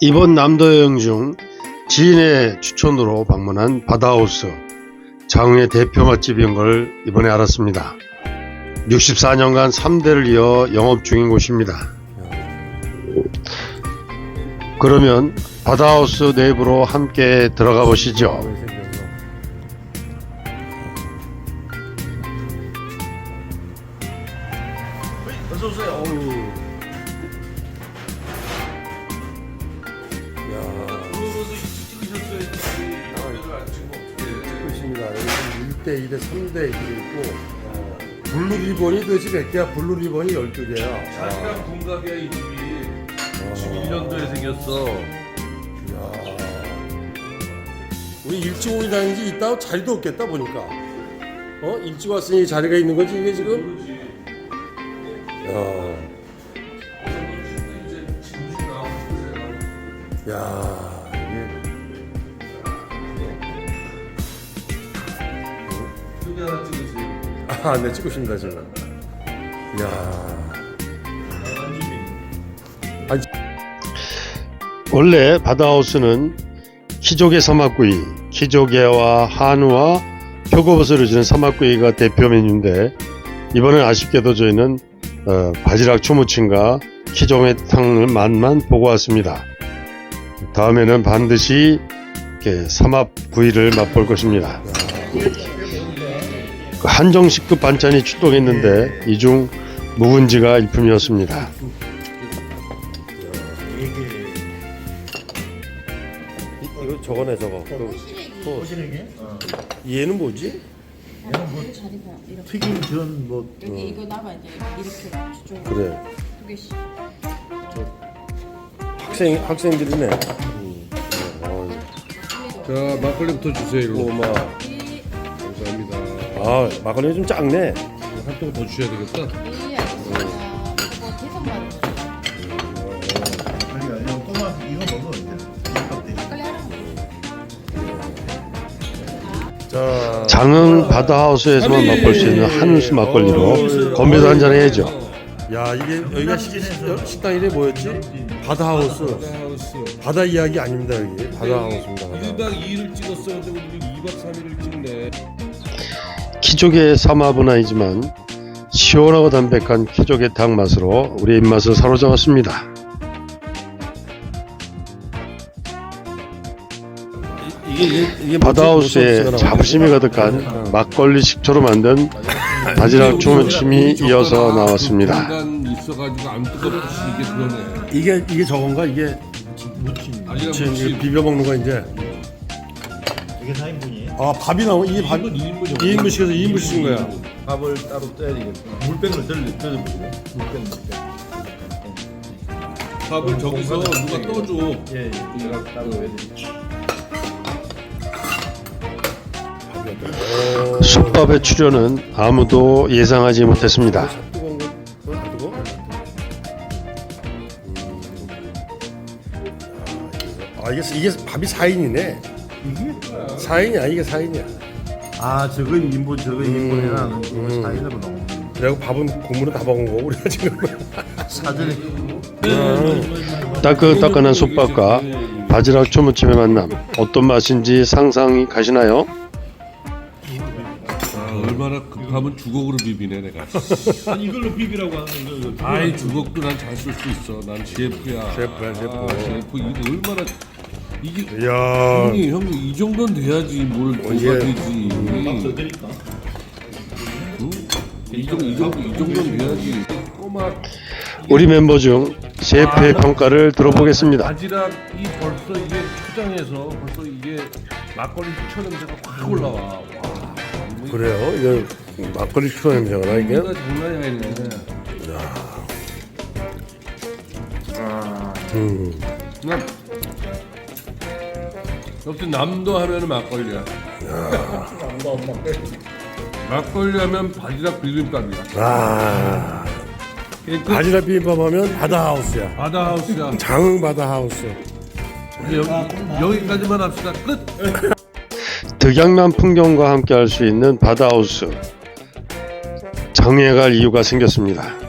이번 남도 여행 중 지인의 추천으로 방문한 바다하우스 장흥의 대표 맛집인 걸 이번에 알았습니다. 64년간 3대를 이어 영업 중인 곳입니다. 그러면 바다하우스 내부로 함께 들어가 보시죠. 1대 2대 3대 이렇게 있고 블루 리본이 도대체 몇 개야? 블루 리본이 12개야. 자기랑 동갑이야 이 집이. 91년도에 생겼어. 야. 우리 일찍 오기 다니지 이따 자리도 없겠다 보니까. 어? 일찍 왔으니 자리가 있는 거지 이게 지금? 그렇지. 야. 이제 진주 나오고 야. 여기 하나 찍으세요. 아, 네 찍고 있습니다 지금. 야. 원래 바다하우스는 키조개 사막구이, 키조개와 한우와 표고버섯을 주는 사막구이가 대표 메뉴인데 이번엔 아쉽게도 저희는 어, 바지락 초무침과 키조개탕을 맛만 보고 왔습니다. 다음에는 반드시 이렇게 삼합구이를 맛볼 것입니다. 그 한정식급 반찬이 출동했는데 이 중 묵은지가 일품이었습니다. 이- 이거 저거네 저거. 그, 호시래기? 얘는 뭐지? 자리가 이렇게 튀김 전 뭐 여기 이거 나봐 이제 이렇게 주죠. 그래. 두 개씩. 학생 학생들이네. 음. 어, 자 막걸리부터 주세요. 일로. 로마. 아 막걸리 좀 작네. 한통더 주셔야 되겠다. 예, 알겠습니다. 이거 이거 먹어 이제 이 빨리 하라고. 자. 장흥 바다하우스에서만 맛볼 수 있는 한우수 막걸리로 건배도 한잔 해야죠. 야 이게 여기가 식, 식, 식당 이름이 뭐였지? 바다하우스. 하우스. 바다 이야기 아닙니다 여기. 바다하우스입니다. 바다. 1박 2일을 찍었어야 되고 우리 2박 3일을 찍네. 키조개 삼합은 아니지만 시원하고 담백한 키조개탕 맛으로 우리의 입맛을 사로잡았습니다. 바다하우스에 자부심이 가득한 막걸리 식초로 만든 바지락 초무침이 이어서 나왔습니다. 이게. 이게 저건가 이게 지금 이게 비벼 먹는 거 이제. 이게 4인분이에요? 아 밥이 나오 이게 밥 2인분 2인분 시켜서 2인분 시킨 거야. 밥을 따로 떠야 되겠다 물병을 덜 떠드리고 물병 물병 밥을 저기서 누가 떠줘. 예, 예 제가 따로 해드릴게요 솥밥의 출연은 아무도 예상하지 못했습니다. 뜨거운 거 그거 안 뜨거? 아 이게 이게 밥이 4인이네. 이게? 4인이야 이게 4인이야. 아 저거 2인분 저거 2인분이나 이거 음. 4인으로 나오는 그리고 밥은 국물은 다 먹은 거고 우리가 지금. 사전에 따끈따끈한 솥밥과 바지락 초무침의 만남 어떤 맛인지 상상이 가시나요? 아, 얼마나 급하면 주걱으로 비비네 내가. 아니 이걸로 비비라고 하는 거 아이 주걱도 난 잘 쓸 수 있어. 난 셰프야. 셰프야, 셰프. 아, 셰프 이거 얼마나 이게 이야. 형이 형이 이 정도는 돼야지 뭘 뭐가 예. 되지. 드릴까? 응? 이 정도 이 정도 이 정도는 돼야지. 꼬마 우리 멤버 중 셰프의 평가를 들어보겠습니다. 바지락 이 벌써 이게 초장에서 벌써 이게 막걸리 추천 냄새가 확 올라와. 와. 그래요? 이거 막걸리 추어 냄새가 나 이게? 이거 장난이 아니네. 음. 난 역시 남도 하면은 막걸리야. 막걸리 하면 바지락 비빔밥이야. 아. 바지락 비빔밥 하면 바다하우스야. 바다하우스야. 장흥 바다하우스. 이제 여기, 여기까지만 합시다. 끝. 득양난 풍경과 함께 할 수 있는 바다하우스. 장애 갈 이유가 생겼습니다.